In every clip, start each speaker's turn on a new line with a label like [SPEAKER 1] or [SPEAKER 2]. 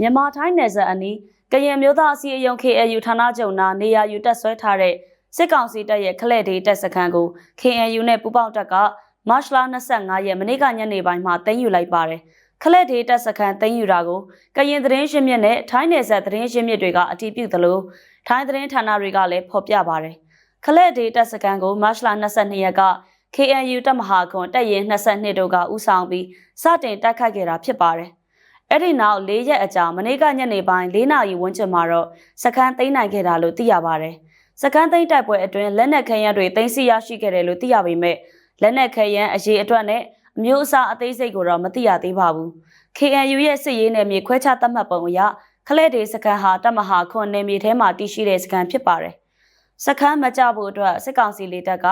[SPEAKER 1] မြန်မာထိုင်းနယ်စပ်အနီးကရင်မျိုးသားအစည်းအရုံး KNU ဌာနချုပ်နာနေရာယူတက်ဆွဲထားတဲ့စစ်ကောင်စီတပ်ရဲ့ခလက်ဒေးတပ်စခန်းကို KNU နဲ့ပူးပေါင်းတပ်ကမတ်လ25ရက်မနေ့ကညနေပိုင်းမှာသိမ်းယူလိုက်ပါတယ်။ခလက်ဒေးတပ်စခန်းသိမ်းယူတာကိုကရင်သတင်းရှင်းမြစ်နဲ့ထိုင်းနယ်စပ်သတင်းရှင်းမြစ်တွေကအတည်ပြုသလိုထိုင်းသတင်းဌာနတွေကလည်းဖော်ပြပါတယ်။ခလက်ဒေးတပ်စခန်းကိုမတ်လ22ရက်က KNU တပ်မဟာခွန်တပ်ရင်22တို့ကဦးဆောင်ပြီးစတင်တိုက်ခတ်ခဲ့တာဖြစ်ပါတယ်။ အဲ့ဒီနောက်၄ရက်အကြာမနေ့ကညနေပိုင်း၄နာရီဝန်းကျင်မှာတော့စခန်းသိမ်းနိုင်ခဲ့တာလို့သိရပါတယ်။စခန်းသိမ်းတိုက်ပွဲအတွင်းလက်နက်ခဲယမ်းတွေသိမ်းဆည်းရရှိခဲ့တယ်လို့သိရပေမဲ့လက်နက်ခဲယမ်းအရေးအတွက်နဲ့အမျိုးအစားအသေးစိတ်ကိုတော့မသိရသေးပါဘူး။ KNU ရဲ့စစ်ရေးနယ်မြေခွဲခြားသတ်မှတ်ပုံအရခလဲဒေစခန်းဟာတပ်မဟာခွန်နယ်မြေထဲမှာတည်ရှိတဲ့စခန်းဖြစ်ပါတယ်။စခန်းမကြဖို့အတွက်စစ်ကောင်စီလေတပ်က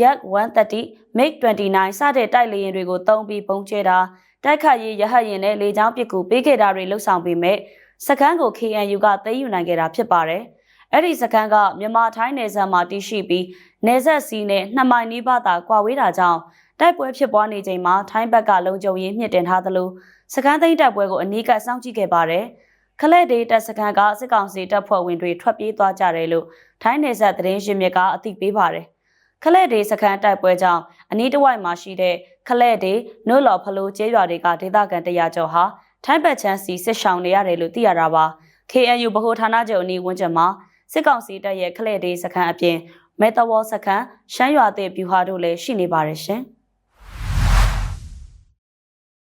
[SPEAKER 1] Yak 130 MiG-29 စတဲ့တိုက်လေယာဉ်တွေကိုတုံးပြီးပုံကျဲတာ တိုက်ခတ်ရေးရဟတ်ယာဉ်နဲ့လေကြောင်းပစ်ကူပေးခဲ့တာတွေလှုပ်ဆောင်ပေမဲ့စခန်းကို KNU ကသိမ်းယူနိုင်ခဲ့တာဖြစ်ပါတယ်။အဲ့ဒီစခန်းကမြန်မာထိုင်းနယ်စပ်မှာတည်ရှိပြီးနယ်စပ်စီးနဲ့နှစ်မိုင်နီးပါးသာကွာဝေးတာကြောင့်တိုက်ပွဲဖြစ်ပွားနေချိန်မှာထိုင်းဘက်ကလုံခြုံရေးမြင့်တင်ထားသလိုစခန်းသိမ်းတိုက်ပွဲကိုအနီးကပ်စောင့်ကြည့်ခဲ့ပါတယ်။ခလက်ဒေးတပ်စခန်းကစစ်ကောင်စီတပ်ဖွဲ့ဝင်တွေထွက်ပြေးသွားကြတယ်လို့ထိုင်းနယ်စပ်သတင်းရင်းမြစ်ကအသိပေးပါတယ်။ခလက်ဒေးစခန်းတိုက်ပွဲကြောင့်အနီးတစ်ဝိုက်မှာရှိတဲ့ ခလက်ဒေးနို့လော်ဖလိုကျေးရွာတွေကဒေသခံတရာကျော်ဟာထိုင်းဘက်ချမ်းစီစစ်ဆောင်နေရတယ်လို့သိရတာပါ။ KNU ဗဟိုဌာနချုပ်အနီးဝန်းကျင်မှာစစ်ကောင်စီတပ်ရဲ့ခလက်ဒေးစခန်းအပြင်မဲတဝေါ်စခန်းရှမ်းရွာတဲ့ဗျူဟာတို့လည်းရှိနေပါတယ်ရှင်။